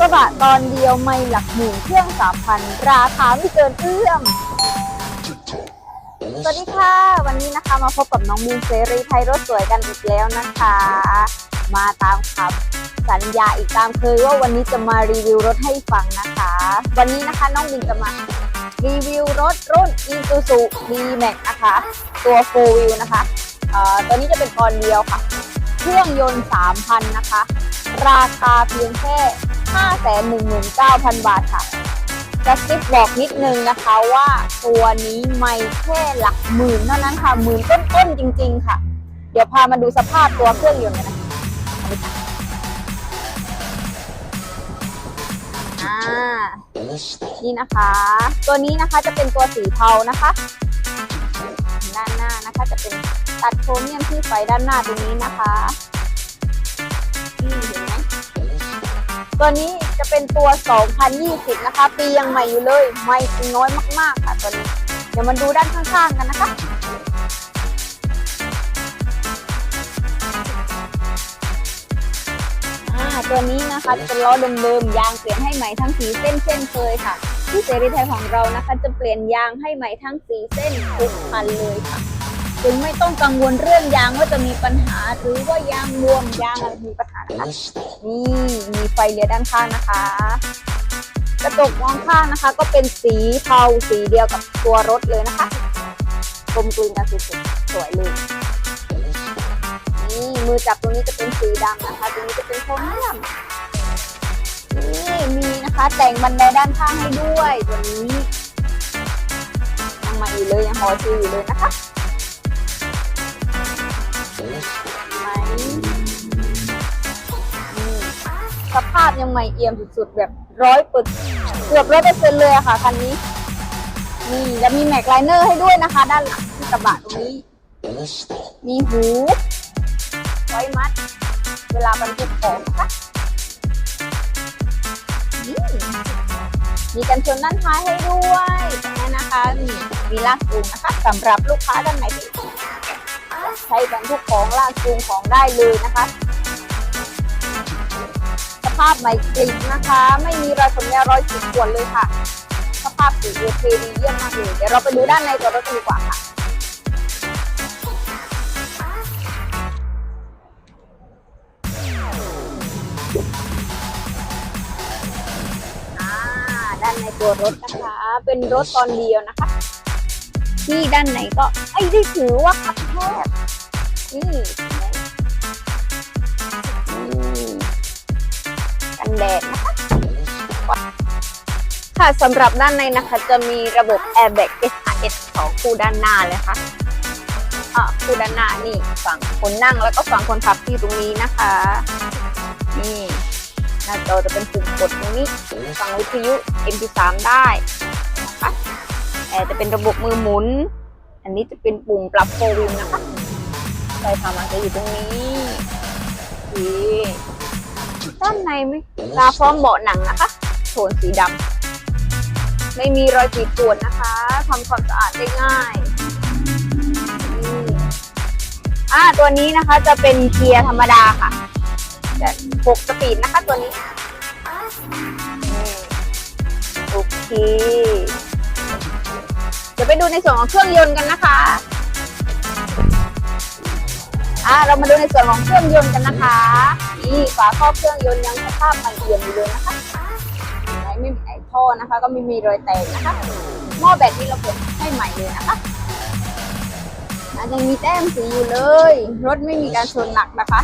กระบะตอนเดียวไม่หลักหมื่นเครื่องสามพันราคาไม่เกินเอื้อม สวัสดีค่ะ วันนี้นะคะมาพบกับน้องบูมเสรีไทยรถสวยกันอีกแล้วนะคะ มาตามคำสัญญาอีกตามเคยว่าวันนี้จะมารีวิวรถให้ฟังนะคะ วันนี้นะคะน้องบินจะมารีวิวรถรุ่น Isuzu D-Max นะคะ ตัว4 wheel นะคะเอ่อตัวนี้จะเป็นตอนเดียวค่ะ เครื่องยนต์ 3,000 นะคะ ราคาเพียงแค่ 519,000 บาทค่ะกระซิบบอกนิดนึงนะคะว่าตัวนี้ไม่แค่หลักหมื่นเท่านั้นค่ะหมื่นต้นๆจริง ๆ ค่ะ เดี๋ยวพามาดูสภาพตัวเครื่องยนต์กันนะคะเอาไปค่ะอ่านี่นะคะ ตัวนี้นะคะจะเป็นตัวสีเทานะคะ ด้านหน้านะคะจะเป็นตัดโครเมียมที่ไฟด้านหน้าตรงนี้นะคะ ตัวนี้จะเป็นตัว 2020 นะคะ ปียังใหม่อยู่เลยใหม่จริงน้อยมากๆค่ะตัวนี้ เดี๋ยวมาดูด้านข้างๆกันนะคะอ่าตัวนี้นะคะจะเป็นล้อเดิมๆยางเปลี่ยนให้ใหม่ทั้งสีเส้นเช่นเคยค่ะที่เสรีไทยของเรานะคะ จะเปลี่ยนยางให้ใหม่ทั้งสีเส้นทุกคันเลยค่ะ จึงไม่ต้องกังวลเรื่องยางว่าจะมีปัญหาหรือว่ายางรวมยางอะไรมีปัญหานะคะนี่มีไฟเลี้ยวด้านข้างนะคะ กระจกมองข้างนะคะ ก็เป็นสีเทาสีเดียวกับตัวรถเลยนะคะกลมกลืนกันสุดๆสวยเลยนี่มือจับตรงนี้จะเป็นสีดำนะคะตรงนี้จะเป็นโครเมียมนี่มีนะคะแต่งบันไดด้านข้างให้ด้วยตัวนี้ยังใหม่อยู่เลยยังหอชื่ออยู่เลยนะคะ สภาพยังใหม่เอี่ยมสุดๆแบบร้อยเปอร์เกือบร้อยเปอร์เซ็นต์เลยอะค่ะคันนี้นี่แล้วมีแม็กไลเนอร์ให้ด้วยนะคะ ด้านหลังที่กระบะตรงนี้ มีหูไว้มัด เวลาบรรทุกของนะคะนี่มีกันชนด้านท้ายให้ด้วยตรงนี้นะคะนี่มีลากจูงนะคะสำหรับลูกค้าด้านไหนที่ใช้บรรทุกของลากจูงของได้เลยนะคะ ภาพใหม่กริบนะคะ ไม่มีรอยสมยารอยขีดข่วนเลยค่ะ สภาพสีโอเคดีเยี่ยมมากเลยเดี๋ยวเราไปดูด้านในตัวรถกันดีกว่าค่ะด้านในตัวรถนะคะ เป็นรถตอนเดียวนะคะ ที่ด้านไหนก็ไม่ได้ถือว่าคับแคบนี่เห็นไหมนี่ กันแดดนะคะค่ะสำหรับด้านในนะคะจะมีระบบ airbag SRS สองคู่ด้านหน้าเลยค่ะอ่าคู่ด้านหน้านี่ฝั่งคนนั่งแล้วก็ฝั่งคนขับที่ตรงนี้นะคะ นี่หน้าจอจะเป็นปุ่มกดตรงนี้ฟังวิทยุ MP3 ได้นะคะแอร์จะเป็นระบบมือหมุน อันนี้จะเป็นปุ่มปรับโฟวิวนะคะไฟพามาจะอยู่ตรงนี้โอเค ด้านในไม่มาพร้อมเบาะหนังนะคะ โทนสีดำไม่มีรอยขีดข่วนนะคะทำความสะอาดได้ง่ายอ่าตัวนี้นะคะจะเป็นเกียร์ธรรมดาค่ะจะหกสปีดนะคะตัวนี้โอเคเดี๋ยวไปดูในส่วนของเครื่องยนต์กันนะคะอ่าเรามาดูในส่วนของเครื่องยนต์กันนะคะ นี่ฝาครอบเครื่องยนต์ยังสภาพใหม่เอี่ยมอยู่เลยนะคะเห็นไหมไม่มีไอท่อนะคะ ก็ไม่มีรอยแตกนะคะหม้อแบตนี่เราเปลี่ยนให้ใหม่เลยนะคะยังมีแต้มสีอยู่เลย รถไม่มีการชนหนักนะคะ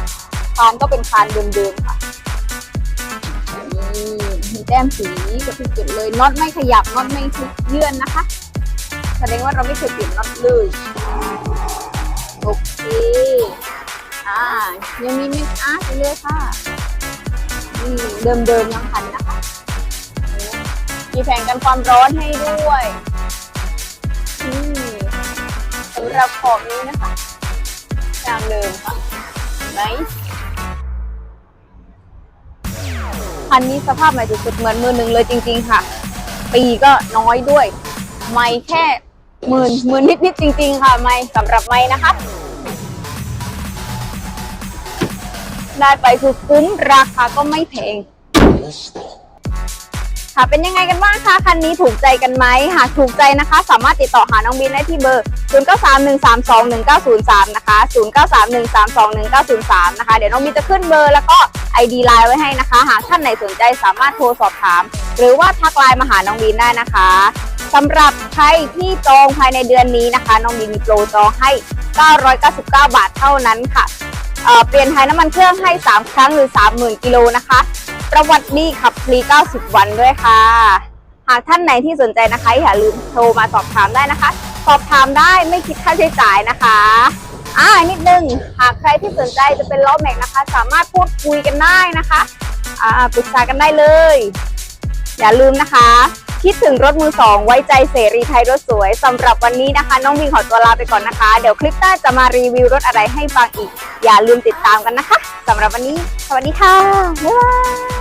คานก็เป็นคานเดิมๆค่ะนี่มีแต้มสีกับทุกจุดเลยน็อตไม่ขยับน็อตไม่เลื่อนนะคะ แสดงว่าเราไม่เคยเปลี่ยนน็อตเลยโอเค อ่ายังมีมิกอาร์ตอยู่เลยค่ะนี่เดิมๆยังคันนะคะนี่มีแผงกันความร้อนให้ด้วยนี่สำหรับขอบนี้นะคะยางเดิมค่ะเห็นไหมคันนี้สภาพใหม่สุดๆเหมือนมือหนึ่งเลยจริง ๆ ค่ะ ปีก็น้อยด้วย ไม่แค่หมื่นหมื่นนิดๆจริง ๆ ค่ะ ไม่สำหรับไม่นะคะ ได้ไปคือคุ้มราคาก็ไม่แพงค่ะเป็นยังไงกันบ้างคะคันนี้ถูกใจกันไหมหากถูกใจนะคะ สามารถติดต่อหาน้องบินได้ที่เบอร์ 0931321903 นะคะ 0931321903 นะคะ เดี๋ยวน้องบินจะขึ้นเบอร์แล้วก็ ID ไลน์ไว้ให้นะคะ หากท่านไหนสนใจสามารถโทรสอบถาม หรือว่าทักไลน์มาหาน้องบินได้นะคะสำหรับใครที่จองภายในเดือนนี้นะคะ น้องบินมีโปรจองให้ 999 บาทเท่านั้นค่ะ เปลี่ยนถ่ายน้ำมันเครื่องให้ 3 ครั้งหรือ 30,000 กิโลนะคะ ประวัติดีขับฟรี 90 วันด้วยค่ะ หากท่านไหนที่สนใจนะคะ อย่าลืมโทรมาสอบถามได้นะคะ สอบถามได้ไม่คิดค่าใช้จ่ายนะคะอ่านิดนึงหากใครที่สนใจจะเป็นล้อแม็กนะคะ สามารถพูดคุยกันได้นะคะอ่าปรึกษากันได้เลย อย่าลืมนะคะ คิดถึงรถมือสองไว้ใจเสรีไทยรถสวยสำหรับวันนี้นะคะ น้องวิงขอตัวลาไปก่อนนะคะ เดี๋ยวคลิปหน้าจะมารีวิวรถอะไรให้ฟังอีก อย่าลืมติดตามกันนะคะสำหรับวันนี้ สวัสดีค่ะบ๊ายบาย